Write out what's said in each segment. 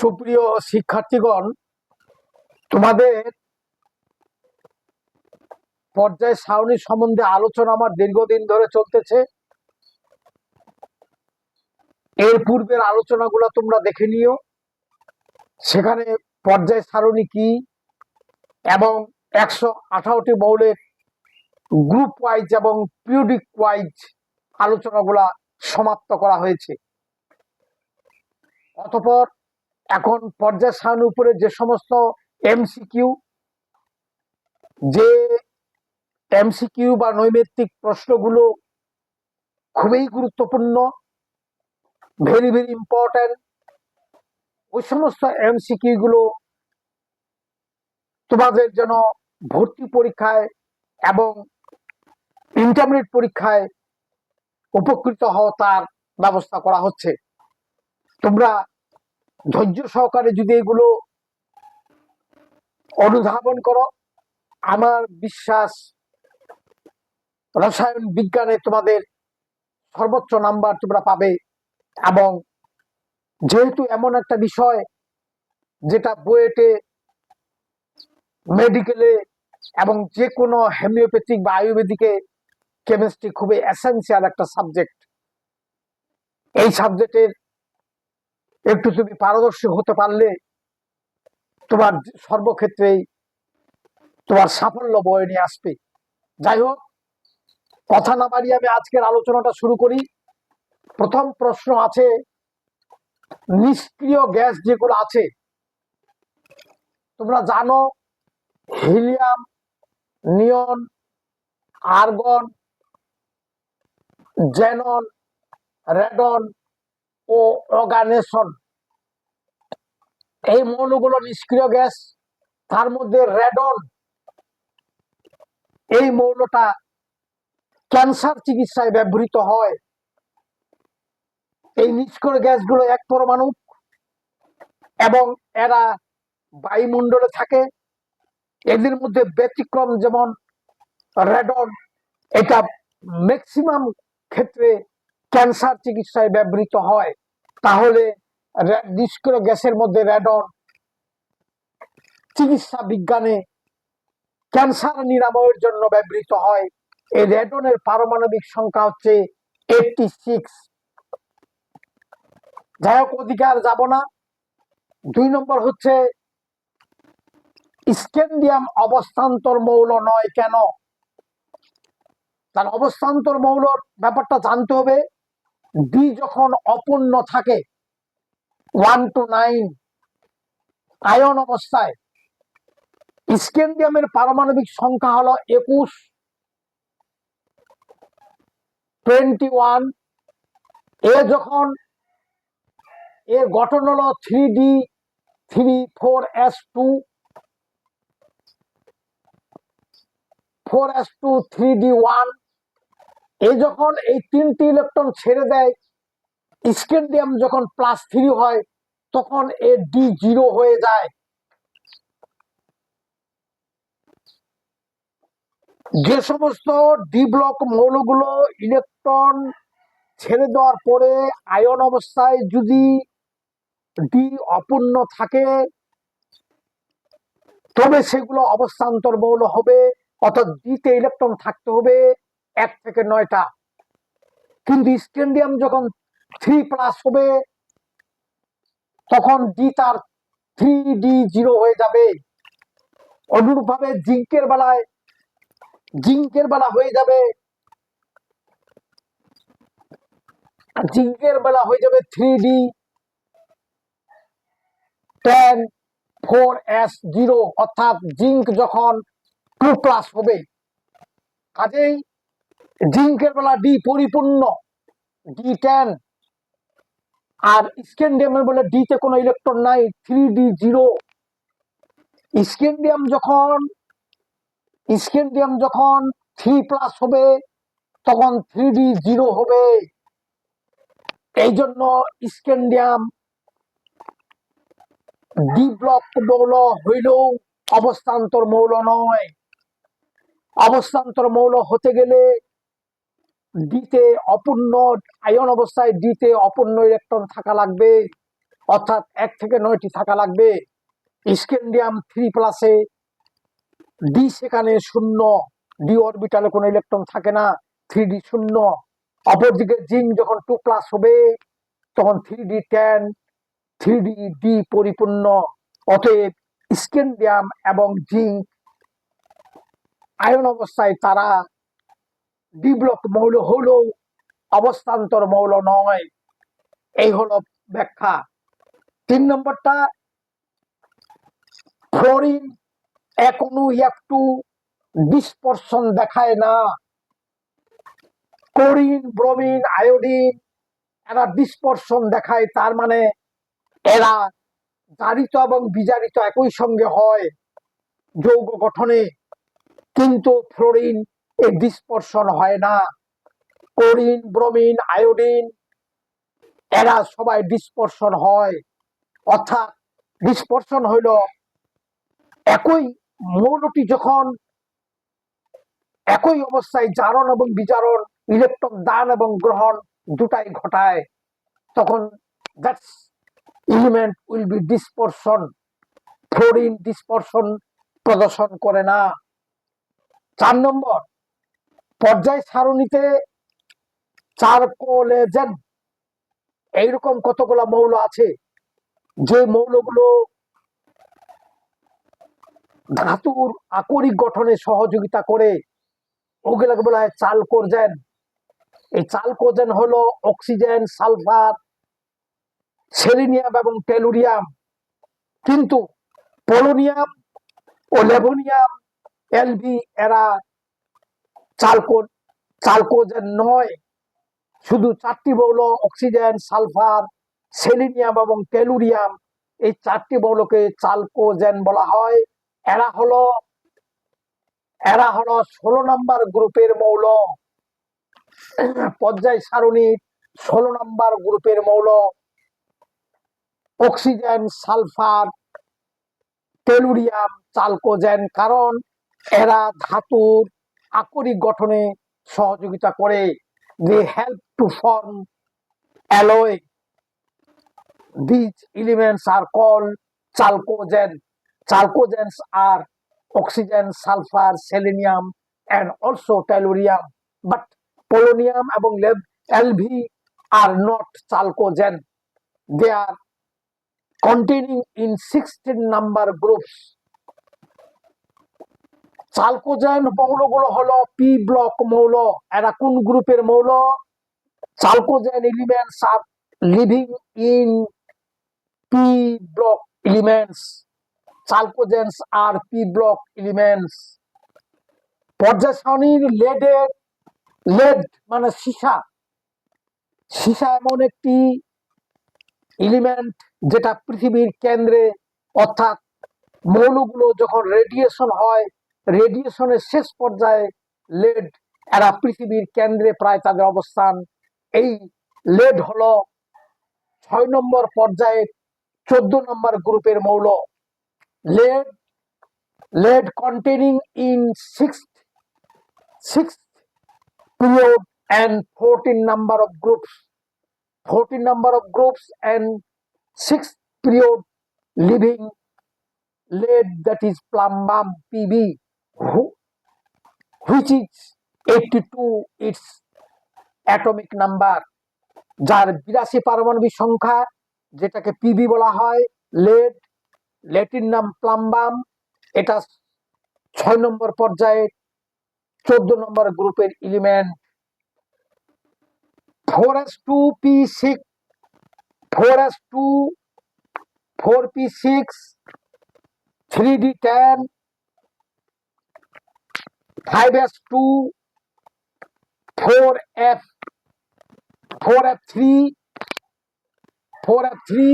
সুপ্রিয় শিক্ষার্থীগণ, তোমাদের পর্যায় সারণী সম্বন্ধে আলোচনা আমার দীর্ঘদিন ধরে চলতেছে। এর পূর্বের আলোচনাগুলো তোমরা দেখে নিও। সেখানে পর্যায় সারণী কি এবং একশো আঠারোটি মৌলের গ্রুপ ওয়াইজ এবং পিরিয়ডিক ওয়াইজ আলোচনাগুলা সমাপ্ত করা হয়েছে। অতপর এখন পর্যায় সারণীর উপরে যে সমস্ত এমসিকিউ যে এমসিকিউ বা নৈমিত্তিক প্রশ্নগুলো খুবই গুরুত্বপূর্ণ ভেরি ভেরি ইম্পর্ট্যান্ট ওই সমস্ত এমসিকিউ গুলো তোমাদের যেন ভর্তি পরীক্ষায় এবং ইন্টারমিডিয়েট পরীক্ষায় উপকৃত হওয়া তার ব্যবস্থা করা হচ্ছে। তোমরা ধৈর্য সহকারে যদি এগুলো অনুধাবন করো, আমার বিশ্বাস রসায়ন বিজ্ঞানে তোমাদের সর্বোচ্চ নাম্বার তোমরা পাবে এবং যেহেতু এমন একটা বিষয় যেটা বুয়েটে, মেডিকেলে এবং যে কোনো হোমিওপ্যাথিক বা আয়ুর্বেদিকে কেমিস্ট্রি খুবই এসেন্সিয়াল একটা সাবজেক্ট এই সাবজেক্টের একটু তুমি পারদর্শী হতে পারলে তোমার সর্বক্ষেত্রেই তোমার সাফল্য বয়ে নিয়ে আসবে। যাই হোক, কথা না বাড়িয়ে আমি আজকের আলোচনাটা শুরু করি। প্রথম প্রশ্ন আছে, নিষ্ক্রিয় গ্যাস যেগুলো আছে, তোমরা জানো, helium, neon, argon, xenon, radon ও অর্গানেশন। এই মৌলগুলো নিষ্ক্রিয় গ্যাস, তার মধ্যে রেডন। এই মৌলটা ক্যান্সার চিকিৎসায় ব্যবহৃত হয়। এই নিষ্ক্রিয় গ্যাসগুলো এক পরমাণু এবং এরা বায়ুমণ্ডলে থাকে। এদের মধ্যে ব্যতিক্রম যেমন রেডন, এটা ম্যাক্সিমাম ক্ষেত্রে ক্যান্সার চিকিৎসায় ব্যবহৃত হয়। তাহলে নিষ্ক্রিয় গ্যাসের মধ্যে রেডন চিকিৎসা বিজ্ঞানে ক্যান্সার নিরাময়ের জন্য ব্যবহৃত হয়। এই রেডনের পারমাণবিক সংখ্যা হচ্ছে এইটটি সিক্স যাই হোক আর যাব না। দুই নম্বর হচ্ছে স্ক্যান্ডিয়াম অবস্থান্তর মৌল নয় কেন? তার অবস্থান্তর মৌলর ব্যাপারটা জানতে হবে। ডি যখন অপূর্ণ থাকে ওয়ান টু নাইন আয়ন অবস্থায় স্ক্যান্ডিয়ামের পারমাণবিক সংখ্যা হলো একুশ টোয়েন্টি ওয়ান এ যখন এর গঠন হলো three D three four S two four S two three D one এই যখন এই তিনটি ইলেকট্রন ছেড়ে দেয় স্কেন্ডিয়াম যখন প্লাস থ্রি হয়, তখন এ ডি জিরো হয়ে যায়। যে সমস্ত ডি ব্লক মৌলগুলো ইলেকট্রন ছেড়ে দেওয়ার পরে আয়ন অবস্থায় যদি ডি অপূর্ণ থাকে, তবে সেগুলো অবস্থান্তর মৌল হবে, অর্থাৎ ডিতে ইলেকট্রন থাকতে হবে। এক থেকে নয়টা। কিন্তু স্ক্যান্ডিয়াম যখন থ্রি প্লাস হবে, তখন ডি তার থ্রি ডি জিরো হয়ে যাবে। অনুরূপভাবে জিঙ্কের বেলায়, জিঙ্কের বেলা হয়ে যাবে। জিঙ্কের বেলা হয়ে যাবে three d ten four s zero অর্থাৎ জিঙ্ক যখন টু প্লাস হবে। কাজেই জিঙ্কের বেলা ডি পরিপূর্ণ, ডি টেন আর স্ক্যান্ডিয়ামের বলে ডিতে কোনো ইলেকট্রন নাই থ্রি ডি জিরো স্ক্যান্ডিয়াম যখন স্ক্যান্ডিয়াম যখন থ্রি প্লাস হবে, তখন থ্রি ডি জিরো হবে। এই জন্য স্ক্যান্ডিয়াম ডি ব্লক মৌল হইলেও অবস্থান্তর মৌল নয়। অবস্থান্তর মৌল হতে গেলে ডিতে অপূর্ণ, আয়ন অবস্থায় ডিতে অপূর্ণ ইলেকট্রন থাকা লাগবে, অর্থাৎ এক থেকে নয়টি থাকা লাগবে। স্কেন্ডিয়াম থ্রি প্লাসে ডি সেখানে শূন্য ডি অরবিটালে কোনো ইলেকট্রন থাকে না থ্রি ডি শূন্য। অপরদিকে জিঙ্ক যখন টু প্লাস হবে, তখন three D ten three D D পরিপূর্ণ। অতএব স্কেন্ডিয়াম এবং জিঙ্ক আয়ন অবস্থায় তারা ব্লক মৌল হলেও অবস্থান্তর মৌল নয়। এই হলো ব্যাখ্যা। তিন নম্বরটা, ফ্লোরিন অণু একটু ডিসপরশন দেখায় না। ক্লোরিন, ব্রোমিন, আয়োডিন, এরা ডিসপরশন দেখায়, তার মানে এরা জারিত এবং বিজারিত একই সঙ্গে হয় যৌগ গঠনে। কিন্তু ফ্লোরিন এই ডিসপরশন হয় না। ক্লোরিন ব্রোমিন আয়োডিন এরা সবাই ডিসপরশন হয়। অর্থাৎ ডিসপরশন হইল একই মৌলটি যখন একই অবস্থায় জারণ এবং বিজারণ ইলেকট্রন দান এবং গ্রহণ দুটাই ঘটায়, তখন that's element will be dispersion fluorine dispersion প্রদর্শন করে না। চার নম্বর পর্যায় সারণীতে চারকোলেজেন এইরকম কতগুলো মৌল আছে? যে মৌলগুলো ধাতুর আকরিক গঠনে সহযোগিতা করে ওগুলোকে বলা হয় চালকোজেন এই চালকোজেন হলো অক্সিজেন, সালফার, সেলিনিয়াম এবং টেলুরিয়াম। কিন্তু পোলোনিয়াম ও লেভোনিয়াম এলবি, এরা চালকো চালকোজেন নয়। শুধু চারটি বৌল, অক্সিজেন, সালফার, সেলিনিয়াম এবং টেলুরিয়াম, এই চারটি বৌলকে চালকোজেন বলা হয়। এরা হলো এরা হলো ষোলো নম্বর গ্রুপের মৌল। পর্যায় সারণীর ষোলো নম্বর গ্রুপের মৌল। অক্সিজেন, সালফার, টেলুরিয়াম, চালকোজেন, কারণ এরা ধাতুর আকরিক গঠনে সহযোগিতা করে they help to form alloy these elements are call chalcogen chalcogens are oxygen sulphur selenium and also tellurium but polonium এবং LV are not chalcogen they are containing in sixteen number groups chalcogen মৌলগুলো হলো P block মৌল। এরা কোন গ্রুপের মৌল? Chalcogen elements are living in P block elements chalcogens are P block elements পর্যায় লেডের লেড মানে সীসা। সীসা এমন একটি এলিমেন্ট যেটা পৃথিবীর কেন্দ্রে, অর্থাৎ মৌলগুলো যখন রেডিয়েশন হয় রেডিয়েশনের শেষ পর্যায়ে লেড এরা পৃথিবীর কেন্দ্রে প্রায় তাদের অবস্থান। এই লেড হলো ছয় নম্বর পর্যায়ে চোদ্দ নম্বর গ্রুপের মৌল। Lead lead containing in six six and 14 number of groups 14 number of groups and six period living lead that is plumbum pb who, which is 82 its atomic number, যার বিরাশি পারমাণবিক সংখ্যা, যেটাকে পিবি বলা হয় লেড লেটির নাম প্লাম্বাম এটা ছয় নম্বর পর্যায়ে, চোদ্দ নম্বর গ্রুপের element four S two P six four S two four P six three D ten five S two four F four F three four F three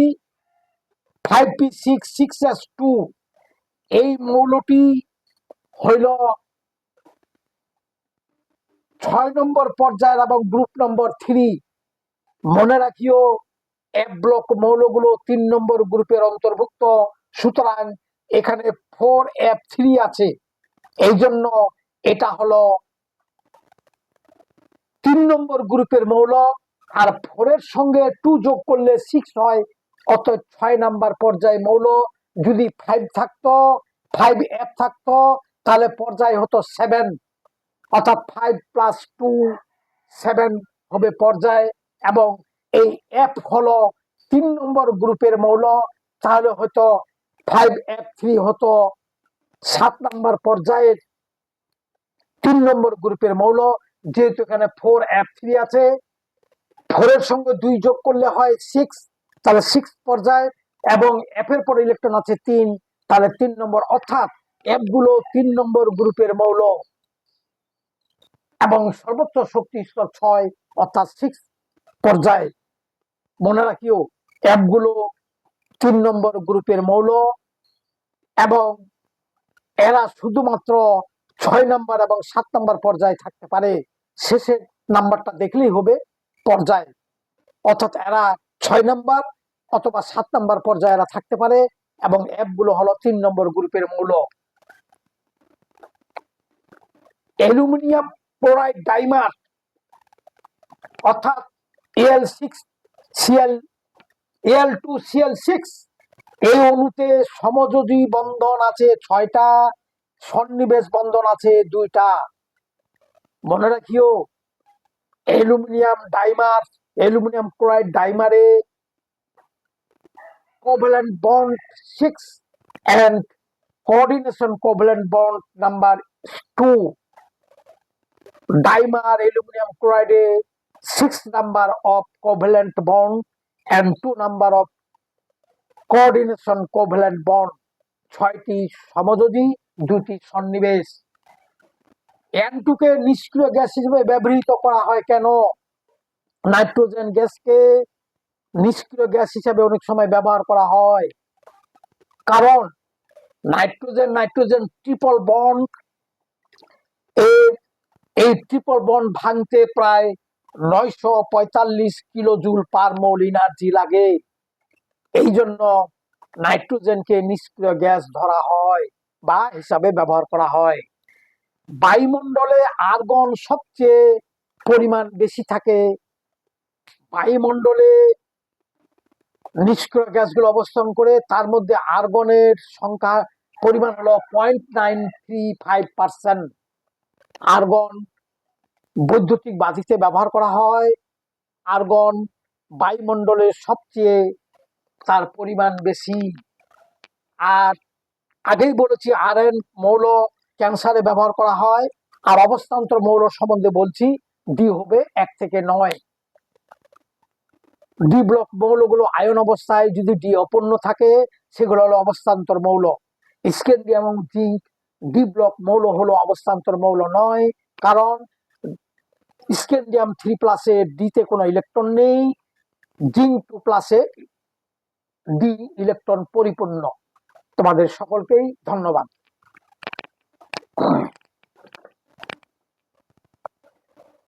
five P six six S two এই মৌলটি হইল ছয় নম্বর পর্যায়ের এবং group number three. মনে রাখিও F block মৌলগুলো তিন নম্বর গ্রুপের অন্তর্ভুক্ত। সুতরাং এখানে ফোর এফ থ্রি আছে। এই জন্য এটা হলো তিন নম্বর গ্রুপের মৌল, আর ফোরের সঙ্গে টু যোগ করলে সিক্স হয় অত ছয় নাম্বার পর্যায়ে মৌল। যদি ফাইভ থাকতো ফাইভ এফ থাকতো, তাহলে পর্যায় হতো সেভেন অর্থাৎ ফাইভ প্লাস টু সেভেন হবে পর্যায়। এবং এই এফ হলো তিন নম্বর গ্রুপের মৌল, তাহলে হয়তো ফাইভ এফ থ্রি হতো সাত নম্বর পর্যায়ের তিন নম্বর গ্রুপের মৌল, যেহেতু এখানে ফোর এফ থ্রি আছে ফোরের সঙ্গে দুই যোগ করলে হয় সিক্স তাহলে সিক্স পর্যায়, এবং এর পর ইলেকট্রন আছে তিন, তাহলে তিন নম্বর, অর্থাৎ এফগুলো তিন নম্বর গ্রুপের মৌল। এবং সর্বোচ্চ শক্তি স্তর ছয়, অর্থাৎ সিক্স পর্যায়ে। মনে রাখিও অ্যাপগুলো তিন নম্বর গ্রুপের মৌল, এবং এরা শুধুমাত্র ছয় নম্বর এবং সাত নম্বর পর্যায়ে থাকতে পারে। শেষের নাম্বারটা দেখলেই হবে পর্যায়। অর্থাৎ এরা ছয় নম্বর অথবা সাত নম্বর পর্যায়ে এরা থাকতে পারে এবং অ্যাপগুলো হলো তিন নম্বর গ্রুপের মৌল। অ্যালুমিনিয়াম ক্লোরাইড ডাইমার অর্থাৎ L six, CL, L two, CL six, এই অণুতে সমযোজী বন্ধন আছে ছয়টা। সন্নিবেশ বন্ধন আছে দুইটা। মনে রাখিও, aluminium dimer, aluminium chloride ডাইমারে covalent bond six and coordination covalent bond number two. Dimer, aluminium ক্লোরাইডে six number of covalent bond and two number of coordination covalent bond. ছয়টি সমযোজী দুটি সন্নিবেশ। N2 নিষ্ক্রিয় গ্যাস হিসেবে ব্যবহৃত করা হয় কেন? নাইট্রোজেন গ্যাসকে নিষ্ক্রিয় গ্যাস হিসেবে অনেক সময় ব্যবহার করা হয়। কারণ নাইট্রোজেন নাইট্রোজেন ট্রিপল বন্ড এই ট্রিপল বন্ড ভাঙতে প্রায় নয়শো পঁয়তাল্লিশ kilo joule per mole energy লাগে। এই জন্য নাইট্রোজেনকে নিষ্ক্রিয় গ্যাস ধরা হয়। বা হিসাবে ব্যবহার করা হয়। বায়ুমণ্ডলে আর্গন সবচেয়ে পরিমাণ বেশি থাকে। বায়ুমণ্ডলে নিষ্ক্রিয় গ্যাসগুলো অবস্থান করে, তার মধ্যে আর্গনের সংখ্যা পরিমাণ হলো point nine three five percent argon বৈদ্যুতিক বাতিতে ব্যবহার করা হয়। আর্গন বায়ুমণ্ডলের সবচেয়ে তার পরিমাণ বেশি। আর আগেই বলেছি আর এন মৌল ক্যান্সারে ব্যবহার করা হয় আর অবস্থান্তর মৌল সম্বন্ধে বলছি, ডি হবে এক থেকে নয়। ডি ব্লক মৌলগুলো আয়ন অবস্থায় যদি ডি অপূর্ণ থাকে, সেগুলো হলো অবস্থান্তর মৌল। স্কেন্ডিয়াম এবং জিঙ্ক ডি ব্লক মৌল হলো অবস্থান্তর মৌল নয়, কারণ স্কেন্ডিয়াম থ্রি প্লাসে ডিতে কোনো ইলেকট্রন নেই, জিঙ্ক টু প্লাসে ডি ইলেকট্রন পরিপূর্ণ। তোমাদের সকলকেই ধন্যবাদ।